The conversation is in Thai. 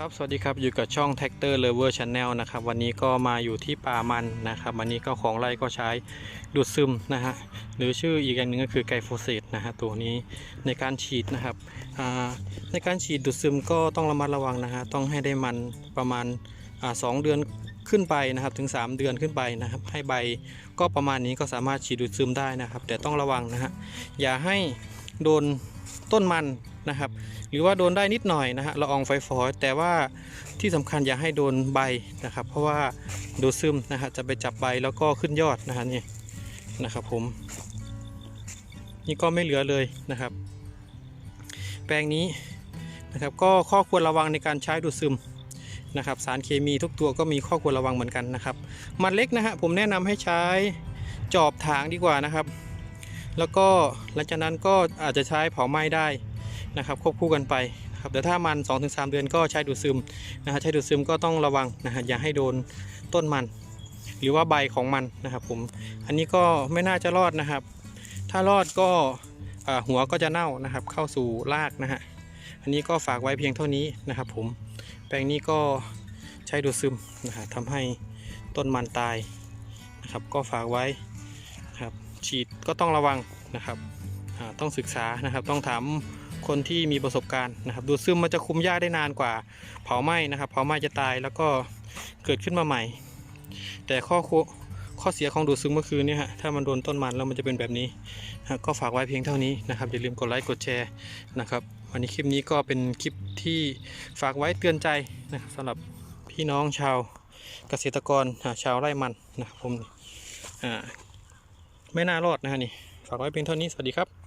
ครับสวัสดีครับอยู่กับช่อง t ท็กเตอร์เลเวอร์ช n แนลนะครับวันนี้ก็มาอยู่ที่ป่ามันนะครับวันนี้ก็ของไร่ก็ใช้ดูดซึมนะฮะหรือชื่ออีกอย่างหนึ่งก็คือไกโฟเซตนะฮะตัวนี้ในการฉีดนะครับในการฉีดดูดซึมก็ต้องระมัดระวังนะฮะต้องให้ได้มันประมาณสองเดือนขึ้นไปนะครับถึง 3 เดือนขึ้นไปนะครับ ให้ใบก็ประมาณนี้ก็สามารถฉีดดูดซึมได้นะครับ แต่ต้องระวังนะฮะอย่าให้โดนต้นมัน นะครับ หรือว่าโดนได้นิดหน่อยนะฮะละอองไฟฟอยแต่ว่าที่สำคัญอย่าให้โดนใบนะครับ เพราะว่าดูดซึมนะฮะจะไปจับใบแล้วก็ขึ้นยอดนะฮะนี่นะครับผม นี่ก็ไม่เหลือเลยนะครับ แปลงนี้นะครับก็ข้อควรระวังในการใช้ดูดซึมนะครับสารเคมีทุกตัวก็มีข้อควรระวังเหมือนกันนะครับ มันเล็กนะฮะผมแนะนำให้ใช้จอบถางดีกว่านะครับ แล้วก็หลังจากนั้นก็อาจจะใช้เผาไหม้ได้ นะครับควบคู่กันไปนะครับแต่ถ้ามัน 2-3 เดือนก็ใช้ดูดซึมนะฮะใช้ดูดซึมก็ต้องระวังนะฮะอย่าให้โดนต้นมัน หรือว่าใบของมันนะครับผมอันนี้ก็ไม่น่าจะรอดนะครับ ถ้ารอดก็หัวก็จะเน่านะครับ เข้าสู่รากนะฮะอันนี้ก็ฝากไว้เพียงเท่านี้นะครับผมแปลงนี้ก็ใช้ดูดซึมนะฮะทำให้ต้นมันตายนะครับ ก็ฝากไว้นะครับฉีดก็ต้องระวังนะครับต้องศึกษานะครับต้องถาม คนที่มีประสบการณ์นะครับ ดูดซึมมันจะคุมหญ้าได้นานกว่าเผาไหม้นะครับ เผาไหม้จะตายแล้วก็เกิดขึ้นมาใหม่ แต่ข้อข้อเสียของดูดซึมก็คือเนี่ยฮะถ้ามันโดนต้นมันแล้วมันจะเป็นแบบนี้ฮะก็ฝากไว้เพียงเท่านี้นะครับอย่าลืมกดไลค์กดแชร์นะครับวันนี้คลิปนี้ก็เป็นคลิปที่ฝากไว้เตือนใจนะครับสำหรับพี่น้องชาวเกษตรกรชาวไร่มันนะครับผมอ่าไม่น่ารอดนะฮะนี่ฝากไว้เพียงเท่านี้สวัสดีครับ